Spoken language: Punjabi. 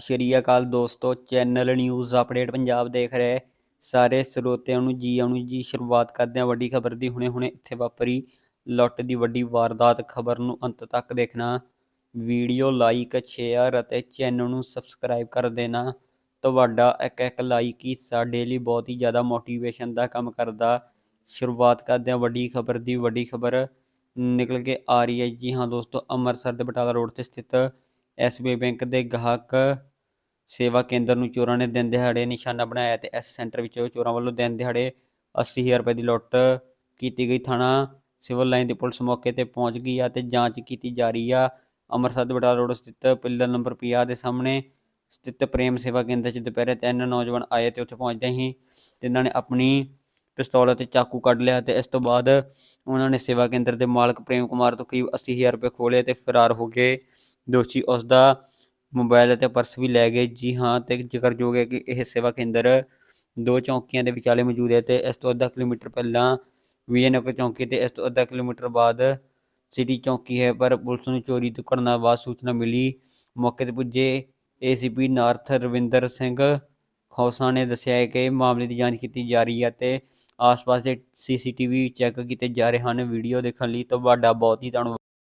ਸਤਿ ਸ਼੍ਰੀ ਅਕਾਲ ਦੋਸਤੋ, ਚੈਨਲ ਨਿਊਜ਼ ਅਪਡੇਟ ਪੰਜਾਬ ਦੇਖ ਰਹੇ। ਸਾਰੇ ਸਰੋਤਿਆਂ ਨੂੰ ਜੀ ਆਇਆਂ ਜੀ ਸ਼ੁਰੂਆਤ ਕਰਦੇ ਹਾਂ ਵੱਡੀ ਖਬਰ ਦੀ। ਹੁਣੇ ਹੁਣੇ ਇੱਥੇ ਵਾਪਰੀ ਲੁੱਟ ਦੀ ਵੱਡੀ ਵਾਰਦਾਤ। ਖਬਰ ਨੂੰ ਅੰਤ ਤੱਕ ਦੇਖਣਾ। ਵੀਡੀਓ ਲਾਈਕ, ਸ਼ੇਅਰ ਅਤੇ ਚੈਨਲ ਨੂੰ ਸਬਸਕ੍ਰਾਈਬ ਕਰ ਦੇਣਾ। ਤੁਹਾਡਾ ਇੱਕ ਇੱਕ ਲਾਈਕ ਹੀ ਸਾਡੇ ਲਈ ਬਹੁਤ ਹੀ ਜ਼ਿਆਦਾ ਮੋਟੀਵੇਸ਼ਨ ਦਾ ਕੰਮ ਕਰਦਾ। ਸ਼ੁਰੂਆਤ ਕਰਦੇ ਹਾਂ ਵੱਡੀ ਖਬਰ ਦੀ। ਵੱਡੀ ਖਬਰ ਨਿਕਲ ਕੇ ਆ ਰਹੀ ਹੈ ਜੀ। ਹਾਂ ਦੋਸਤੋ, ਅੰਮ੍ਰਿਤਸਰ ਦੇ ਬਟਾਲਾ ਰੋਡ ਤੇ ਸਥਿਤ ਐਸਬੀਆਈ ਬੈਂਕ ਦੇ ਗਾਹਕ ਸੇਵਾ ਕੇਂਦਰ ਨੂੰ ਚੋਰਾਂ ਨੇ ਦਿਨ ਦਿਹਾੜੇ ਨਿਸ਼ਾਨਾ ਬਣਾਇਆ ਤੇ ਇਸ ਸੈਂਟਰ ਵਿੱਚ ਚੋਰਾਂ ਵੱਲੋਂ ਦਿਨ ਦਿਹਾੜੇ 80000 ਰੁਪਏ ਦੀ ਲੁੱਟ ਕੀਤੀ ਗਈ। ਥਾਣਾ ਸਿਵਲ ਲਾਈਨ ਦੀ ਪੁਲਿਸ ਮੌਕੇ ਤੇ ਪਹੁੰਚ ਗਈ ਆ ਤੇ ਜਾਂਚ ਕੀਤੀ ਜਾ ਰਹੀ ਆ। ਅੰਮ੍ਰਿਤਸਰ ਦੇ ਬਟਾਲਾ ਰੋਡ ਸਥਿਤ ਪਿੱਲਰ ਨੰਬਰ 50 ਦੇ ਸਾਹਮਣੇ ਸਥਿਤ ਪ੍ਰੇਮ ਸੇਵਾ ਕੇਂਦਰ 'ਚ ਦੁਪਹਿਰੇ ਤਿੰਨ ਨੌਜਵਾਨ ਆਏ ਤੇ ਉੱਥੇ ਪਹੁੰਚਦੇ ਹੀ ਤੇ ਇਹਨਾਂ ਨੇ ਆਪਣੀ ਪਿਸਤੌਲ ਅਤੇ ਚਾਕੂ ਕੱਢ ਲਿਆ ਤੇ ਇਸ ਤੋਂ ਬਾਅਦ ਉਹਨਾਂ ਨੇ ਸੇਵਾ ਕੇਂਦਰ ਦੇ ਮਾਲਕ ਪ੍ਰੇਮ ਕੁਮਾਰ ਤੋਂ ਕਰੀਬ 80000 ਰੁਪਏ ਖੋਲੇ ਤੇ ਫਰਾਰ ਹੋ ਗਏ। ਦੋਸ਼ੀ ਉਸ ਦਾ ਮੋਬਾਈਲ ਅਤੇ ਪਰਸ ਵੀ ਲੈ ਗਏ। ਜੀ ਹਾਂ, ਤੇ ਜ਼ਿਕਰਯੋਗ ਹੈ ਕਿ ਇਹ ਸੇਵਾ ਕੇਂਦਰ ਦੋ ਚੌਂਕੀਆਂ ਦੇ ਵਿਚਾਲੇ ਮੌਜੂਦ ਹੈ ਤੇ ਇਸ ਤੋਂ ਅੱਧਾ ਕਿਲੋਮੀਟਰ ਪਹਿਲਾਂ ਵੀਐਨਕ ਚੌਂਕੀ ਤੇ ਇਸ ਤੋਂ ਅੱਧਾ ਕਿਲੋਮੀਟਰ ਬਾਅਦ ਸਿਟੀ ਚੌਂਕੀ ਹੈ, ਪਰ ਪੁਲਿਸ ਨੂੰ ਚੋਰੀ ਤੋਂ ਕਰਨ ਬਾਅਦ ਸੂਚਨਾ ਮਿਲੀ। ਮੌਕੇ ਤੇ ਪੁੱਜੇ ਏਸੀਪੀ ਨਾਰਥ ਰਵਿੰਦਰ ਸਿੰਘ ਖੌਸਾ ਨੇ ਦੱਸਿਆ ਹੈ ਕਿ ਮਾਮਲੇ ਦੀ ਜਾਂਚ ਕੀਤੀ ਜਾ ਰਹੀ ਹੈ ਤੇ ਆਸ-ਪਾਸ ਦੇ ਸੀਸੀਟੀਵੀ ਚੈੱਕ ਕੀਤੇ ਜਾ ਰਹੇ ਹਨ। ਵੀਡੀਓ ਦੇਖਣ ਲਈ ਤੁਹਾਡਾ ਬਹੁਤ ਹੀ ਧੰਨਵਾਦ।